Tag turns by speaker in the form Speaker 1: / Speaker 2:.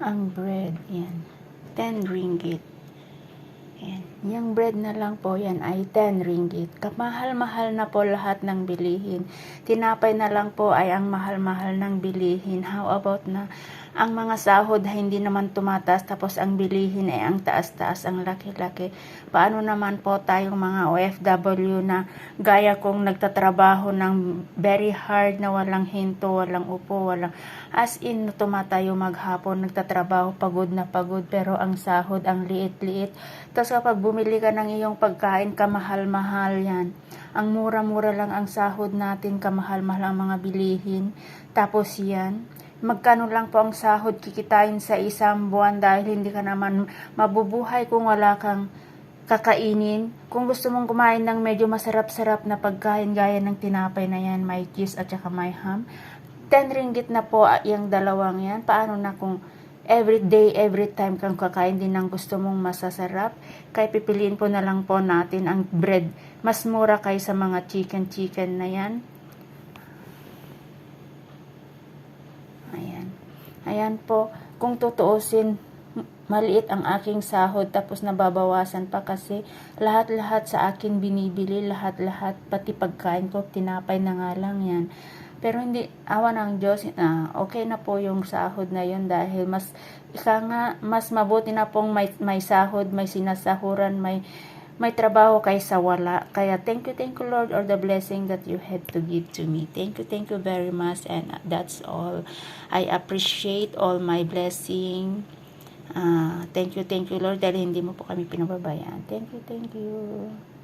Speaker 1: ang bread. Yan. 10 ringgit. Yan. Yung bread na lang po yan ay 10 ringgit. Kamahal-mahal na po lahat ng bilihin. Tinapay na lang po ay ang mahal-mahal ng bilihin. How about na ang mga sahod ay hindi naman tumataas tapos ang bilihin ay ang taas-taas, ang laki-laki. Paano naman po tayong mga OFW na gaya kong nagtatrabaho ng very hard na walang hinto, walang upo, walang as in tumatayo maghapon, nagtatrabaho, pagod na pagod pero ang sahod ang liit-liit. Tapos kapag bumili ka ng iyong pagkain, kamahal-mahal yan. Ang mura-mura lang ang sahod natin, kamahal-mahal ang mga bilihin. Tapos yan, magkano lang po ang sahod kikitain sa isang buwan dahil hindi ka naman mabubuhay kung wala kang kakainin. Kung gusto mong kumain ng medyo masarap-sarap na pagkain gaya ng tinapay na yan, may cheese at saka may ham, 10 ringgit na po ah, yung dalawang yan. Paano na kung every day, every time kang kakain din ng gusto mong masasarap, kaya pipiliin po na lang po natin ang bread. Mas mura kaysa mga chicken-chicken na yan. Ayan. Ayan po, kung tutuusin, maliit ang aking sahod tapos nababawasan pa kasi lahat-lahat sa akin binibili, lahat-lahat, pati pagkain ko, tinapay na nga lang yan. Pero hindi, awa ng Diyos, ah, okay na po yung sahod na yun dahil mas, ika nga, mas mabuti na pong may, may sahod, may sinasahuran, may, may trabaho kaysa wala. Kaya thank you, thank you Lord or the blessing that you have to give to me. Thank you, thank you very much and that's all. I appreciate all my blessing. Ah, thank you, thank you Lord dahil hindi mo po kami pinababayaan. Thank you, thank you.